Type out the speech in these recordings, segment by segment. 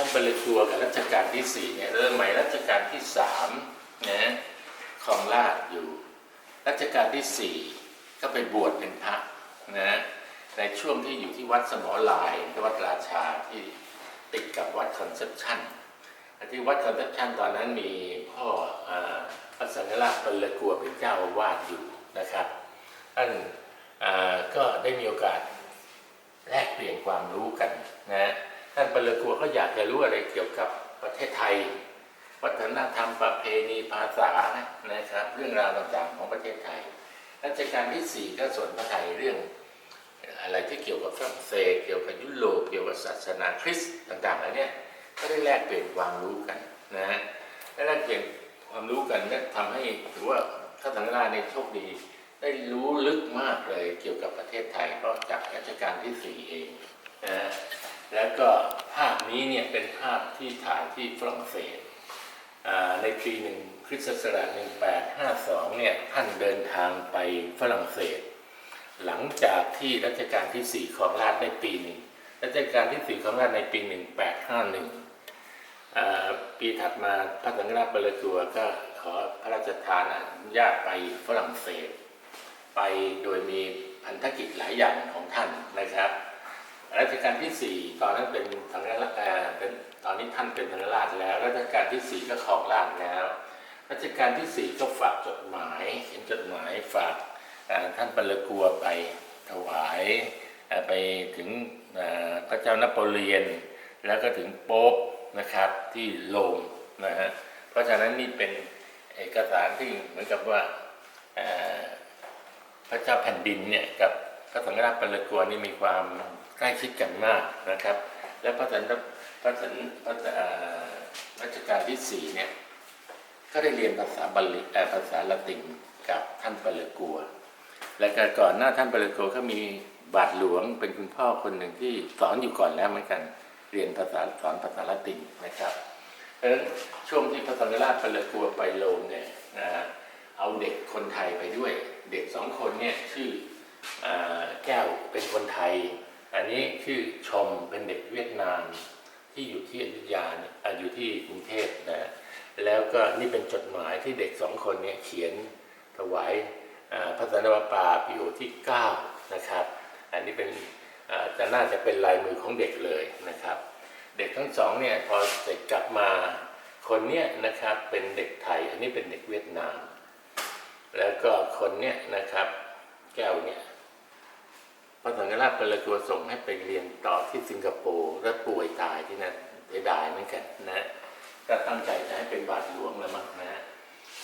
ท่านบริทัวกับรัชกาลที่สี่เนี่ยเริ่มใหม่รัชกาลที่สามนะครองราชอยู่ รัชกาลที่สี่ก็ไปบวชเป็นพระนะในช่วงที่อยู่ที่วัดสมอลายวัดราชาที่ติดกับวัดคอนเซปชันที่วัดคอนเซปชันตอนนั้นมีพ่ออาพระสังฆราชปลกัวเป็นเจ้าอาวาสอยู่นะครับท่านก็ได้มีโอกาสแลกเปลี่ยนความรู้กันนะ ท่านปรกัวก็อยากจะรู้อะไรเกี่ยวกับประเทศไทย วัฒนธรรมประเพณีภาษานะครับ เรื่องราวต่างๆของประเทศไทยรัชกาลที่สี่ก็สนพระไทยเรื่องอะไรที่เกี่ยวกับฝรั่งเศสเกี่ยวกับยุโรปเกี่ยวกับศาสนาคริสต์ต่างๆเหล่านี้ก็ได้แลกเปลี่ยนความรู้กันนะฮะและแลกเปลี่ยนความรู้กันเนี่ยทำให้ถือว่าข้าสังฆราชในยโชคดี ได้รู้ลึกมากเลยเกี่ยวกับประเทศไทยก็จากรัชกาลที่สี่เองนะ แล้วก็ภาพนี้เนี่ยเป็นภาพที่ถ่ายที่ฝรั่งเศสในปีหนึ่งคริสตศักราช1852เนี่ยท่านเดินทางไปฝรั่งเศส หลังจากที่รัชกาลที่สี่ของราชได้ปีหนึ่งรัชกาลที่สี่ของราชในปี 1851อ่าปีถัดมาพระสังฆราชบรตัวก็ขอพระราชทานอนุญาตไปฝรั่งเศส ไปโดยมีพันธกิจหลายอย่างของท่านนะครับ รัชกาลที่สี่ตอนนั้นเป็นสังฆราชเป็นตอนนี้ท่านเป็นสังฆราชแล้ว รัชกาลที่สี่ก็ครองราชแล้ว รัชกาลที่สี่ก็ฝากจดหมายเขียนจดหมายฝากท่านปรกัวไปถวายไปถึงพระเจ้านโปเลียน แล้วก็ถึงโป๊ปนะครับที่โรมนะฮะเพราะฉะนั้นนี่เป็นเอกสารที่เหมือนกับว่าพระเจ้าแผ่นดินเนี่ยกับพระสังฆราชปรกัวนี่มีความ ใกล้ชิดกันมากนะครับ และพระสันพระสันพระรัชกาลที่สี่เนี่ยก็ได้เรียนภาษาบาลีภาษาละตินกับท่านปรกัว และก,ก่อนหน้าท่านปรกัวก็มีบาทหลวงเป็นคุณพ่อคนหนึ่งที่สอนอยู่ก่อนแล้วเหมือนกัน เรียนภาษาสอนภาษาละตินนะครับเพราะฉะนั้นช่วงที่พระสังฆราชปรกัวไปโรมเนี่ยนะเอาเด็กคนไทยไปด้วย เด็กสองคนเนี่ยชื่ออแก้วเป็นคนไทย อันนี้ชื่อชมเป็นเด็กเวียดนามที่อยู่ที่อยุธยานอยู่ที่กรุงเทพนะแล้วก็นี่เป็นจดหมายที่เด็กสองคนเนี่ยเขียนถวายพระสันตะปาปีโอที่9นะครับ อันนี้เป็นจะน่าจะเป็นลายมือของเด็กเลยนะครับ เด็กทั้งสองเนี่ยพอเสร็จกลับมาคนเนี้ยนะครับเป็นเด็กไทย อันนี้เป็นเด็กเวียดนาม แล้วก็คนเนี้ยนะครับแก้วเนี่ย พระสังฆราชปรกัวส่งให้ไปเรียนต่อที่สิงคโปร์และป่วยตายที่นั่นเสียดายเหมือนกันนะก็ตั้งใจจะให้เป็นบาทหลวงแล้วมั้งนะ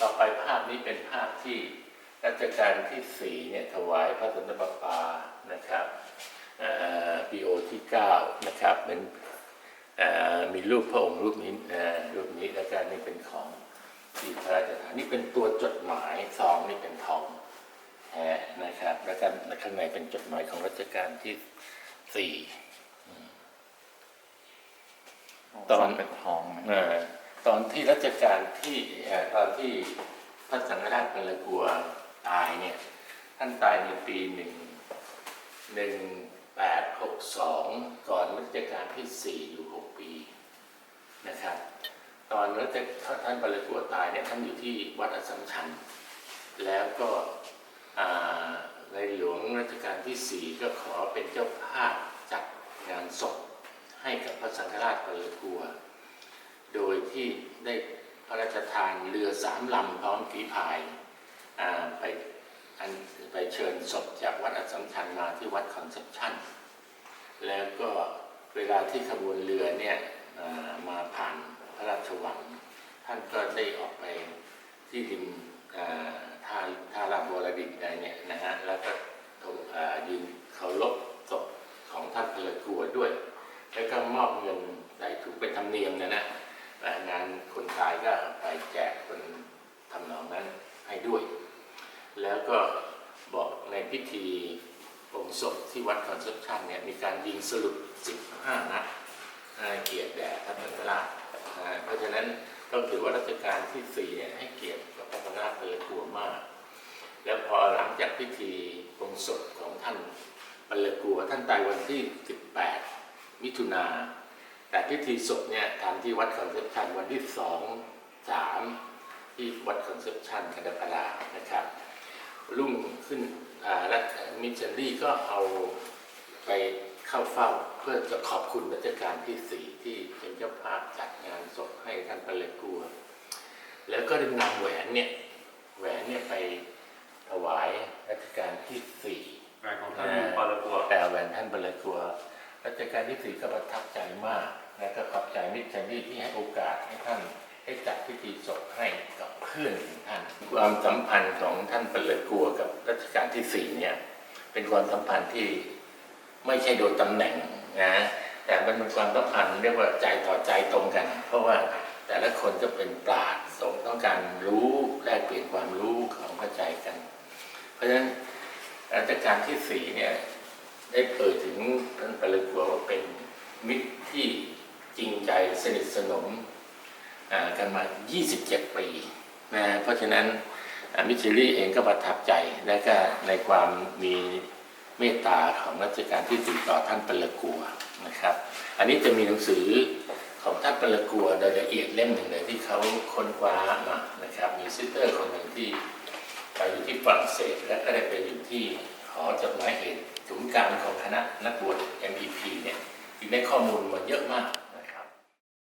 ต่อไปภาพนี้เป็นภาพที่รัชกาลที่สี่เนี่ยถวายพระสันตปาปานะครับปีโอที่เก้านะครับเป็นมีรูปพระองค์รูปนี้รูปนี้แล้วก็นี่เป็นของที่พระราชทานนี่เป็นตัวจดหมายซองนี่เป็นทอง นะครับ แล้วก็ข้างในเป็นจดหมายของรัชกาลที่สี่ตอนเป็นทองนะเอ่อตอนที่รัชกาลที่เอ่อตอนที่พระสังฆราชกรกัวตายเนี่ยท่านตายในปีหนึ่งหนึ่งแปดหกสองก่อนรัชกาลที่สี่อยู่หกปีนะครับ ตอนรัชท่านปรกัวตายเนี่ยท่านอยู่ที่วัดอสสัมชัญแล้วก็อ่าในหลวง รัชกาลที่สี่ก็ขอเป็นเจ้าภาพจัดงานศพให้กับพระสังฆราชปรกัวโดยที่ได้พระราชทานเรือสามลำพร้อมฝีพายไปไปเชิญศพจากวัดอสสัมชัญมาที่วัดคอนเซปชันแล้วก็เวลาที่ขบวนเรือเนี่ยมาผ่านพระราชวัง ท่านก็ได้ออกไปที่ริมอ่าท่าทาราบวรดินอะไรเนี่ยนะฮะแล้วก็ถวอ่ายืนเคารพศพของท่านพลกัวด้วย แล้ว ก็มอบเงินใส่ถุงเป็นธรรมเนียมนะนะงานคนตายก็ไปแจกคนทำนองนั้นให้ด้วย แล้วก็บอกในพิธีปลงศพที่วัดคอนเซปชันเนี่ยมีการยิงสรุป 15 นัดเกียรติแด่พระสังฆราชเพราะฉะนั้นต้องถือว่ารัชกาลที่สี่เนี่ยให้เกียรติพระสังฆราชเปิดตัวมาก แล้วพอหลังจากพิธีปลงศพของท่านปรกัวท่านตายวันที่ 18 มิถุนา แต่พิธีศพเนี่ยทำที่วัดคอนเซปชันวันที่สองสามที่วัดคอนเซปชันคณะปรานะครับ รุ่งขึ้นอ่าและมิชชันรี่ก็เอาไปเข้าเฝ้าเพื่อจะขอบคุณรัชกาลที่สี่ที่เป็นเจ้าภาพจัดงานศพให้ท่านปเลกัว แล้วก็ได้นำแหวนเนี่ยแหวนเนี่ยไปถวายรัชกาลที่สี่งานของท่านปาลกัวแต่แหวนท่านปเลกัว รัชกาลที่สี่ก็ประทับใจมาก และก็ขอบใจมิตรชันนี่ที่ให้โอกาสให้ท่านได้จัดพิธีศพให้กับเพื่อนของท่าน ความสัมพันธ์ของท่านปเลกัวกับรัชกาลที่สี่เนี่ยเป็นความสัมพันธ์ที่ไม่ใช่โดยตำแหน่งนะแต่มันเป็นความสัมพันธ์เรียกว่าใจต่อใจตรงกัน เพราะว่าแต่ละคนก็เป็นปราชญ์สงต้องการรู้แลกเปลี่ยนความรู้ของเข้าใจกัน เพราะฉะนั้นรัชกาลที่สี่เนี่ย ได้เอ่ยถึงท่านปเลกัวว่าเป็นมิตรที่จริงใจสนิทสนมกันมา 27 ปีนะเพราะฉะนั้นมิชลิลี่เองก็ประทับใจและก็ในความมีเมตตาของรัชกาลที่สี่ต่อท่านปเลกัวนะครับ อันนี้จะมีหนังสือของท่านปเลกัวโดยละเอียดเล่มหนึ่งเลยที่เขาค้นคว้ามานะครับ มีซิสเตอร์คนหนึ่งที่ ฝรั่งเศสและก็ได้ไปอยู่ที่หอจดหมายเหตุศูนย์กลางของคณะนักบวช MEP เนี่ยจึงได้ข้อมูลมาเยอะมาก